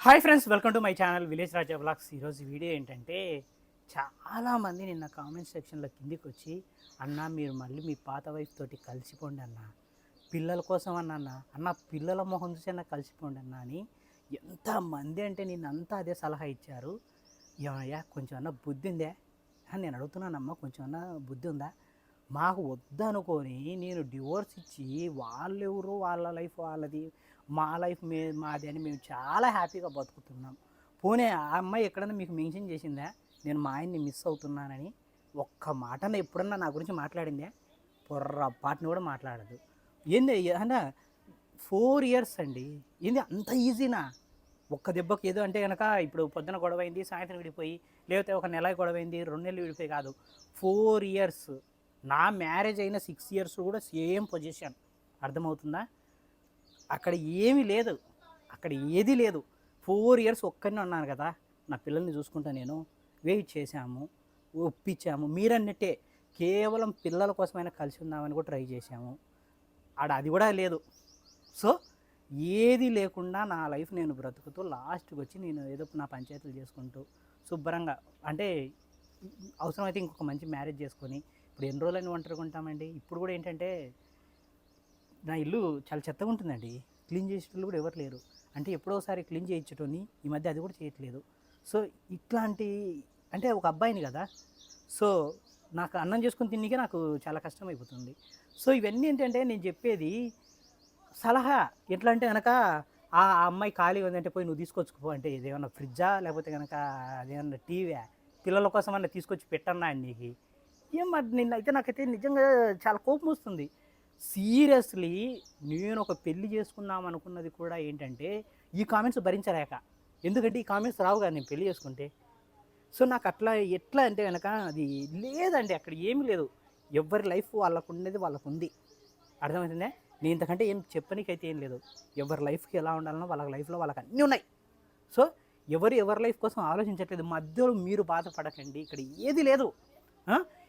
Hi friends welcome to my channel village Raja blogs ఈరోజు video ఏంటంటే చాలామంది నిన్న కామెంట్ సెక్షన్లో కిందికి వచ్చి అన్న మీరు మళ్ళీ మీ పాత వైఫ్ తోటి కలిసిపోండి అన్న. పిల్లల కోసం అన్న అన్న. అన్న పిల్లల మొహం చూసి అన్న కలిసిపోండి అన్న అని ఎంతమంది అంటే నిన్నంతా అదే సలహా ఇచ్చారు. ఏమయ్యా కొంచెం అన్న బుద్ధి ఉందే? అని నేను అడుగుతున్నానమ్మా కొంచెం అన్న బుద్ధి ఉందా? మాకు వద్దనుకొని నేను డివోర్స్ ఇచ్చి వాళ్ళెవరు వాళ్ళ లైఫ్ వాళ్ళది మా లైఫ్ మే మాది అని మేము చాలా హ్యాపీగా బతుకుతున్నాం. పోనీ ఆ అమ్మాయి ఎక్కడన్నా మీకు మెన్షన్ చేసిందా? నేను మా ఆయన్ని మిస్ అవుతున్నానని ఒక్క మాటన ఎప్పుడన్నా నా గురించి మాట్లాడిందే? పొర్రపాటిని కూడా మాట్లాడదు. ఏంది అంటే ఫోర్ ఇయర్స్ అండి. ఏంది అంత ఈజీనా? ఒక్క దెబ్బకి ఏదో అంటే కనుక ఇప్పుడు పొద్దున గొడవైంది సాయంత్రం విడిపోయి లేకపోతే ఒక నెల గొడవ అయింది రెండు నెలలు విడిపోయి కాదు. Four years. నా మ్యారేజ్ అయిన సిక్స్ ఇయర్స్ కూడా సేమ్ పొజిషన్. అర్థమవుతుందా? అక్కడ ఏమీ లేదు. అక్కడ ఏది లేదు. ఫోర్ ఇయర్స్ ఒక్కరినే ఉన్నాను కదా. నా పిల్లల్ని చూసుకుంటా నేను. వెయిట్ చేశాము. ఒప్పించాము. మీరన్నట్టే కేవలం పిల్లల కోసమైనా కలిసి ఉందామని కూడా ట్రై చేశాము. ఆడ అది కూడా లేదు. సో ఏది లేకుండా నా లైఫ్ నేను బ్రతుకుతూ లాస్ట్కి వచ్చి నేను ఏదో నా పంచాయతీలు చేసుకుంటూ శుభ్రంగా అంటే అవసరమైతే ఇంకొక మంచి మ్యారేజ్ చేసుకొని ఇప్పుడు ఎన్ని రోజులని ఒంటరిగా ఉంటామండి? ఇప్పుడు కూడా ఏంటంటే నా ఇల్లు చాలా చెత్తగా ఉంటుందండి. క్లీన్ చేసేటోళ్ళు కూడా ఎవరు లేరు. అంటే ఎప్పుడోసారి క్లీన్ చేయించటోని ఈ మధ్య అది కూడా చేయట్లేదు. సో ఇట్లాంటి అంటే ఒక అబ్బాయిని కదా. సో నాకు అన్నం చేసుకుని తిన్నికే నాకు చాలా కష్టం అయిపోతుంది సో ఇవన్నీ ఏంటంటే నేను చెప్పేది సలహా ఎట్లా అంటే కనుక ఆ అమ్మాయి ఖాళీ ఉందంటే పోయి నువ్వు తీసుకొచ్చుకో అంటే ఇదేమన్నా ఫ్రిడ్జా లేకపోతే కనుక అదేమన్నా టీవీ పిల్లల కోసం అన్న తీసుకొచ్చి పెట్టన్నా నీకు? ఏం మరి నిన్నైతే నాకైతే నిజంగా చాలా కోపం వస్తుంది. సీరియస్లీ నేను ఒక పెళ్ళి చేసుకుందాం అనుకున్నది కూడా ఏంటంటే ఈ కామెంట్స్ భరించలేక. ఎందుకంటే ఈ కామెంట్స్ రావు కదా నేను పెళ్ళి చేసుకుంటే. సో నాకు అట్లా ఎట్లా అంటే కనుక అది లేదండి అక్కడ ఏమీ లేదు. ఎవరి లైఫ్ వాళ్ళకు ఉండేది వాళ్ళకు ఉంది అర్థమవుతుందే? నేను ఇంతకంటే ఏం చెప్పనీకైతే ఏం లేదు. ఎవరి లైఫ్కి ఎలా ఉండాలనో వాళ్ళ లైఫ్లో వాళ్ళకి అన్నీ ఉన్నాయి. సో ఎవరు ఎవరి లైఫ్ కోసం ఆలోచించట్లేదు. మధ్యలో మీరు బాధపడకండి. ఇక్కడ ఏది లేదు.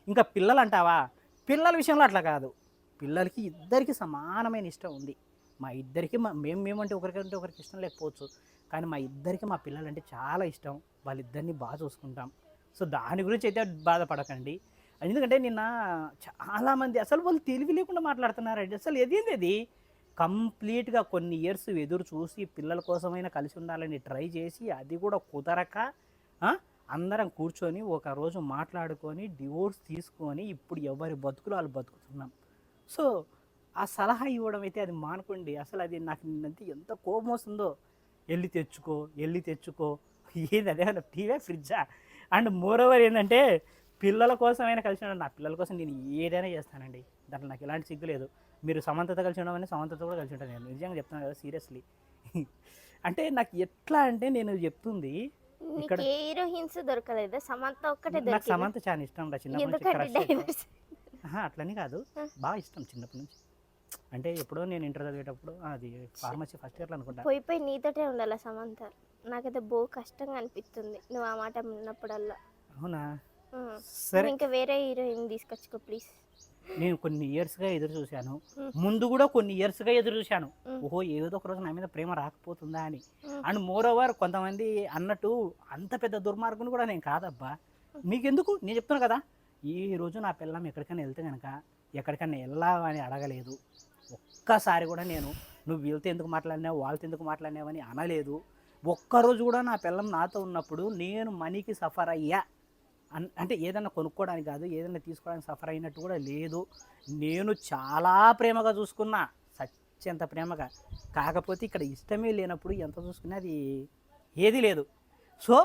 ఇంకా పిల్లలు అంటావా పిల్లల విషయంలో అట్లా కాదు. పిల్లలకి ఇద్దరికి సమానమైన ఇష్టం ఉంది. మా ఇద్దరికి మా మేము మేమంటే ఒకరికంటే ఒకరికి ఇష్టం లేకపోవచ్చు. కానీ మా ఇద్దరికి మా పిల్లలంటే చాలా ఇష్టం. వాళ్ళిద్దరిని బాగా చూసుకుంటాం. సో దాని గురించి అయితే బాధపడకండి. ఎందుకంటే నిన్న చాలామంది అసలు వాళ్ళు తెలివి లేకుండా మాట్లాడుతున్నారండి. అసలు ఎదేంది అది? కంప్లీట్గా కొన్ని ఇయర్స్ ఎదురు చూసి పిల్లల కోసమైనా కలిసి ఉండాలని ట్రై చేసి అది కూడా కుదరక అందరం కూర్చొని ఒక రోజు మాట్లాడుకొని డివోర్స్ తీసుకొని ఇప్పుడు ఎవరి బతుకులు వాళ్ళు బతుకుతున్నాం. సో ఆ సలహా ఇవ్వడం అయితే అది మానుకోండి. అసలు అది నాకు నిన్నంతే ఎంత కోపం వస్తుందో వెళ్ళి తెచ్చుకో వెళ్ళి తెచ్చుకో. ఏది అదే టీవీ ఫ్రిడ్జా? అండ్ మోర్ ఓవర్ ఏంటంటే పిల్లల కోసమైనా కలిసి ఉండడం. నా పిల్లల కోసం నేను ఏదైనా చేస్తానండి. దాంట్లో నాకు ఎలాంటి సిగ్గు లేదు. మీరు సమంతతో కలిసి ఉండమని సమంతతో కూడా కలిసి ఉంటాను. నేను నిజంగా చెప్తున్నాను కదా సీరియస్లీ. అంటే నాకు ఎట్లా అంటే నేను చెప్తుంది ఇక్కడ హీరోయిన్స్ దొరకలేదా? సమంత ఒక్కటే సమంత చాలా ఇష్టం రా చిన్నప్పటి అట్లని కాదు. బాగా ఇష్టం చిన్నప్పటి నుంచి. అంటే ఎప్పుడో నేను ఇంటర్ చదివేటప్పుడు అది ఫార్మసీ ఫస్ట్ ఇయర్లో అనుకుంటా. పోయి పోయి నీతోటే ఉండాలి సమంత? నాకైతే బో కష్టంగా అనిపిస్తుంది నువ్వు ఆ మాట విన్నప్పుడల్లా అవునా. సరే. ఇంకా వేరే హీరోయిన్ తీసుకొచ్చుకో ప్లీజ్. నేను కొన్ని ఇయర్స్గా ఎదురు చూశాను. ముందు కూడా కొన్ని ఇయర్స్గా ఎదురు చూశాను. ఓహో ఏదో ఒక రోజు నా మీద ప్రేమ రాకపోతుందా అని. అండ్ మోర్ ఓవర్ కొంతమంది అన్నట్టు అంత పెద్ద దుర్మార్గుని కూడా నేను కాదబ్బా. మీకెందుకు? నేను చెప్తున్నా కదా. ఈ రోజు నా పిల్లం ఎక్కడికైనా వెళ్తే కనుక ఎక్కడికైనా వెళ్ళావా అని అడగలేదు. ఒక్కసారి కూడా నేను నువ్వు వీళ్ళతో ఎందుకు మాట్లాడినావు? వాళ్ళతో ఎందుకు మాట్లాడినావని అనలేదు. ఒక్కరోజు కూడా నా పిల్లం నాతో ఉన్నప్పుడు నేను మనీకి సఫర్ అయ్యా. అన్ అంటే ఏదైనా కొనుక్కోవడానికి కాదు ఏదైనా తీసుకోవడానికి సఫర్ అయినట్టు కూడా లేదు. నేను చాలా ప్రేమగా చూసుకున్నా సత్యంత ప్రేమగా. కాకపోతే ఇక్కడ ఇష్టమే లేనప్పుడు ఎంత చూసుకున్నా అది ఏది లేదు. సో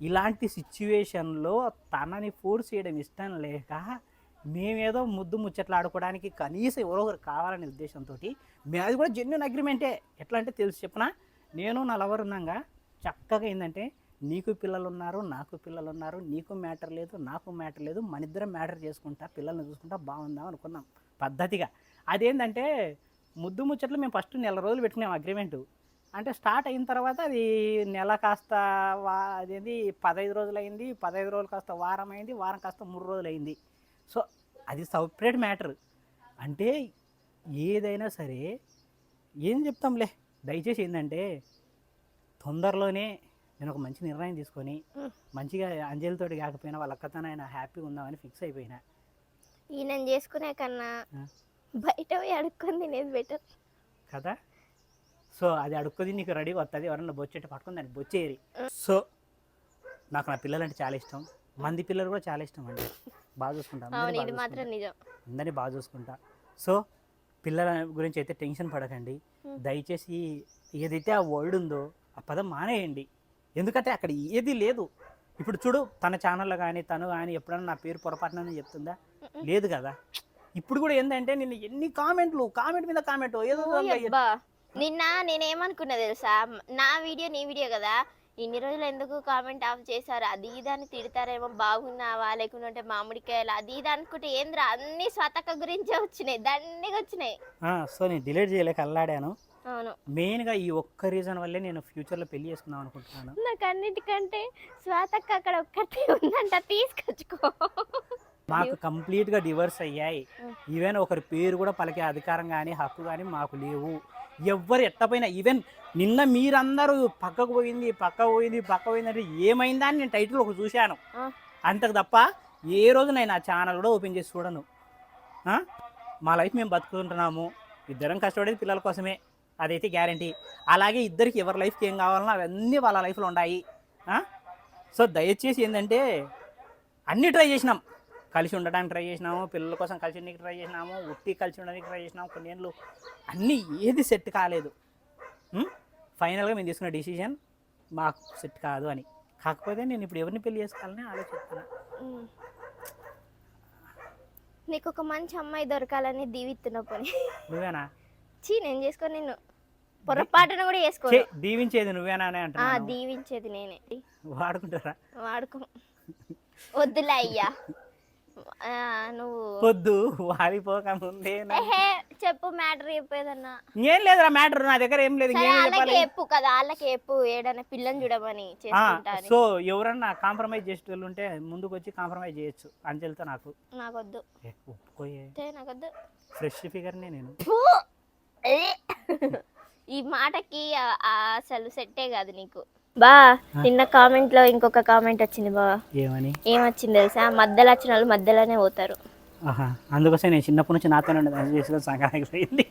ఇలాంటి సిచ్యువేషన్లో తనని ఫోర్స్ చేయడం ఇష్టం లేక మేమేదో ముద్దు ముచ్చట్లు ఆడుకోవడానికి కనీసం ఎవరో ఒకరు కావాలనే ఉద్దేశంతో మేము అది కూడా జెన్యున్ అగ్రిమెంటే ఎట్లా అంటే తెలుసు చెప్పనా? నేను నా ఉన్నాగా చక్కగా ఏంటంటే నీకు పిల్లలు ఉన్నారు నాకు పిల్లలు ఉన్నారు నీకు మ్యాటర్ లేదు నాకు మ్యాటర్ లేదు మన ఇద్దరం మ్యాటర్ చేసుకుంటా పిల్లల్ని చూసుకుంటా బాగుందాం అనుకున్నాం పద్ధతిగా. అదేంటంటే ముద్దు ముచ్చట్లు మేము ఫస్ట్ నెల రోజులు పెట్టుకున్నాం అగ్రిమెంటు అంటే స్టార్ట్ అయిన తర్వాత అది నెల కాస్త వా అదేంది పదహైదు రోజులు అయింది పదహైదు రోజులు కాస్త వారం అయింది వారం కాస్త మూడు రోజులు అయింది సో అది సపరేట్ మ్యాటర్. అంటే ఏదైనా సరే ఏం చెప్తాంలే? దయచేసి ఏంటంటే తొందరలోనే నేను ఒక మంచి నిర్ణయం తీసుకొని. మంచిగా అంజలితోటి కాకపోయినా వాళ్ళ అక్కతనైనా హ్యాపీగా ఉందామని ఫిక్స్ అయిపోయినా. ఈయన చేసుకునే కన్నా. బయట పోయి అడుక్కొని తినేది బెటర్ కదా? సో అది అడుక్కోది నీకు రెడీగా వస్తుంది ఎవరన్నా బొచ్చెట్టు పట్టుకుని దానికి బొచ్చేరి సో నాకు నా పిల్లలంటే చాలా ఇష్టం. మంది పిల్లలు కూడా చాలా ఇష్టం అండి. బాగా చూసుకుంటా. అందరినీ బాగా చూసుకుంటా. సో పిల్లల గురించి అయితే టెన్షన్ పడకండి. దయచేసి ఏదైతే ఆ వర్డ్ ఉందో ఆ పదం మానేయండి. ఎందుకంటే అక్కడ ఏది లేదు. ఇప్పుడు చూడు తన ఛానల్లో కానీ తను కానీ ఎప్పుడైనా నా పేరు పొరపాటున చెప్తుందా. లేదు కదా. ఇప్పుడు కూడా ఏంటంటే నేను ఎన్ని కామెంట్లు కామెంట్ మీద కామెంట్ ఏదో నిన్న నేనేమనుకున్నా తెలుసా? నా వీడియో నీ వీడియో కదా? ఇన్ని రోజులు ఎందుకు కామెంట్ ఆఫ్ చేశారు? అది ఇది అని తిడతారేమో బాగున్నావా? లేకుంటే మామిడికాయలు? అది ఇది అనుకుంటే ఏంద్రా? అన్ని స్వతక గురించే వచ్చినాయి దండిగా వచ్చినాయి. సో నేను డిలీట్ చేయలేక అల్లాడాను అవును. మెయిన్గా ఈ ఒక్క రీజన్ వల్లే నేను ఫ్యూచర్లో పెళ్ళి చేసుకుందాం అనుకుంటున్నాను. నాకు అన్నిటికంటే స్వాతక్క అక్కడ ఒక్కటి ఉందంట తీసుకొచ్చుకో. మాకు కంప్లీట్గా డివర్స్ అయ్యాయి. ఈవెన్ ఒకరి పేరు కూడా పలికే అధికారం కానీ హక్కు కానీ మాకు లేవు. ఎవ్వరు ఎట్టపోయినా ఈవెన్ నిన్న మీరందరూ పక్కకు పోయింది పక్క పోయింది పక్క పోయింది అంటే ఏమైందా అని నేను టైటిల్ ఒక చూశాను. అంతకు తప్ప ఏ రోజు నేను ఆ ఛానల్ కూడా ఓపెన్ చేసి చూడను? మా లైఫ్ మేము బతుకుతుంటున్నాము. ఇద్దరం కష్టపడేది పిల్లల కోసమే. అదైతే గ్యారంటీ అలాగే ఇద్దరికి ఎవరి లైఫ్కి ఏం కావాలన్నా అవన్నీ వాళ్ళ లైఫ్లో ఉన్నాయి? సో దయచేసి ఏంటంటే అన్నీ ట్రై చేసినాం. కలిసి ఉండడానికి ట్రై చేసినాము పిల్లల కోసం కలిసి ఉండడానికి ట్రై చేసినాము ఉట్టి కలిసి ఉండడానికి ట్రై చేసినాము కొన్ని ఏళ్ళు అన్నీ ఏది సెట్ కాలేదు. ఫైనల్గా మేము తీసుకున్న డిసిజన్ మాకు సెట్ కాదు అని. కాకపోతే నేను ఇప్పుడు ఎవరిని పెళ్ళి చేసుకోవాలని ఆలోచిస్తున్నా. నీకు ఒక మంచి అమ్మాయి దొరకాలని దీవిస్తున్నా పోనీ. నువ్వేనా? చీ నేను చేసుకో నిన్ను. పొరపాటున కూడా చేసుకో దీవించేది నువ్వేనా అని అంటున్నా దీవించేది నేనే. వాడుకుంటారా? వాడుకో వద్దులే అయ్యా. నువ్వు పొద్దు వారిపోక ముందే చెప్పు మ్యాటర్ చెప్పేదన్నా. ఏం లేదురా మ్యాటర్ నా దగ్గర ఏం లేదు వాళ్ళకి చెప్పు కదా వాళ్ళకి చెప్పు ఏడన్నా పిల్లని చూడమని సో ఎవరన్నా కాంప్రమైజ్ చేసే వాళ్ళు ఉంటే ముందుకు వచ్చి కాంప్రమైజ్ చేయొచ్చు అంచెలతో నాకు. నాకొద్దు. ఒప్పుకోయే. నాకొద్దు. ఫ్రెష్ ఫిగర్నే నేను! ఈ మాటకి అసలు సెట్టే కాదు నీకు. బా నిన్న కామెంట్లో ఇంకొక కామెంట్ వచ్చింది బా ఏమని? ఏమొచ్చింది తెలుసా? మధ్యలో వచ్చిన వాళ్ళు మధ్యలోనే పోతారు. ఆహా అందుకోసం నేను చిన్నప్పటి నుంచి నాతో ఉండేది సంక్రాంతికి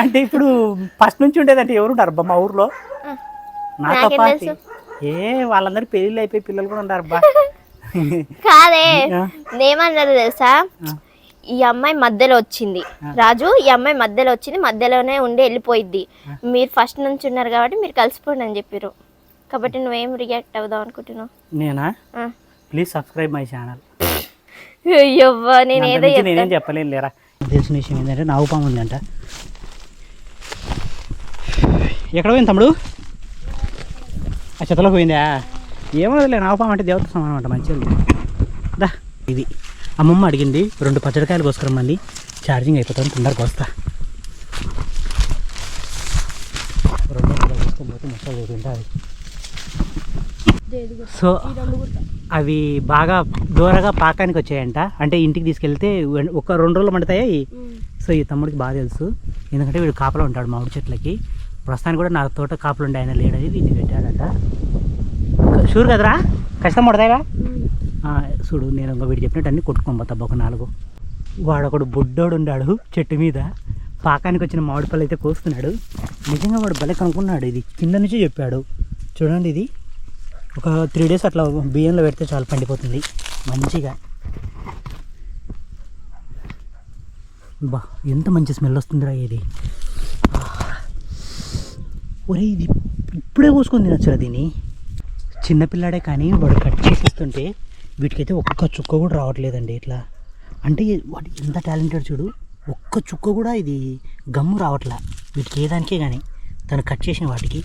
అంటే ఇప్పుడు ఫస్ట్ నుంచి ఉండేదంటే ఎవరు ఉంటారు అబ్బా మా ఊర్లో. నాతో పాటు? ఏ వాళ్ళందరూ పెళ్ళిళ్ళు అయిపోయి పిల్లలు కూడా ఉంటారు అబ్బా కాదే ఏమన్నారు తెలుసా. ఈ అమ్మాయి మధ్యలో వచ్చింది. రాజు ఈ అమ్మాయి మధ్యలో వచ్చింది. మధ్యలోనే ఉండి వెళ్ళిపోయిద్ది. మీరు ఫస్ట్ నుంచి ఉన్నారు కాబట్టి మీరు కలిసిపోండి అని చెప్పారు కాబట్టి నువ్వేం రియాక్ట్ అవుదాం అనుకుంటున్నావు? నేనా. ప్లీజ్ సబ్స్క్రైబ్ మై ఛానల్ అయ్యవ్వా నేను ఏదో నేనేం చెప్పలేను లేరా? తెలిసిన విషయం ఏంటంటే నాగు పాము ఉందంట. ఎక్కడ పోయింది తమ్ముడు? ఆ చెత్తలోకి పోయిందా? ఏమన్నదిలే నాగు పాము అంటే దేవత సమానం అంట మంచిగా దా. ఇది. అమ్మమ్మ అడిగింది రెండు పచ్చడికాయలు కోసుకురమ్మంది ఛార్జింగ్ అయిపోతుంది తొందరగా వస్తా రెండు సో అవి బాగా దూరగా పాకానికి వచ్చాయంట. అంటే ఇంటికి తీసుకెళ్తే ఒక రెండు రోజులు మండుతాయి సో ఈ తమ్ముడికి బాగా తెలుసు. ఎందుకంటే వీడు కాపలా ఉంటాడు మామిడి చెట్లకి. ప్రస్తుతానికి కూడా నా తోట కాపలు ఉండే ఆయన లేడని దీన్ని పెట్టాడంట. షూర్ కదరా? పడతాయిగా ఆ, చూడు నేను ఇంకా వీడు చెప్పినట్టు అన్ని కొట్టుకోబోతా ఒక నాలుగు. వాడు ఒకడు బుడ్డోడు ఉన్నాడు చెట్టు మీద. పాకానికి వచ్చిన మామిడి పళ్ళు అయితే కోస్తున్నాడు. నిజంగా వాడు భలే కనుక్కున్నాడు. ఇది కింద నుంచి చెప్పాడు. చూడండి ఇది. ఒక త్రీ డేస్ అట్లా బియ్యంలో పెడితే చాలా పండిపోతుంది. మంచిగా. బా ఎంత మంచి స్మెల్ వస్తుందిరా ఇది. ఒరే ఇది ఇప్పుడే కోసుకొని తినచ్చురా దీన్ని. చిన్నపిల్లాడే కానీ వాడు కట్ చేసిస్తుంటే వీటికైతే ఒక్క చుక్క కూడా రావట్లేదండి ఇట్లా. అంటే వాటి ఎంత టాలెంటెడ్ చూడు ఒక్క చుక్క కూడా ఇది గమ్ము రావట్లా. వీటికి ఏ దానికే కానీ తను కట్ చేసిన వాటికి.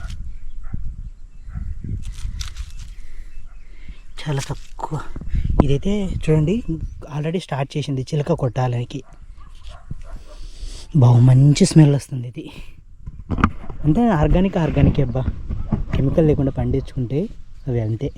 చాలా తక్కువ. ఇదైతే చూడండి ఆల్రెడీ స్టార్ట్ చేసింది చిలక కొట్టాలకి. బాగు మంచి స్మెల్ వస్తుంది ఇది. అంటే ఆర్గానిక్ ఆర్గానిక్ అబ్బా. కెమికల్ లేకుండా పండించుకుంటే అవి అంతే.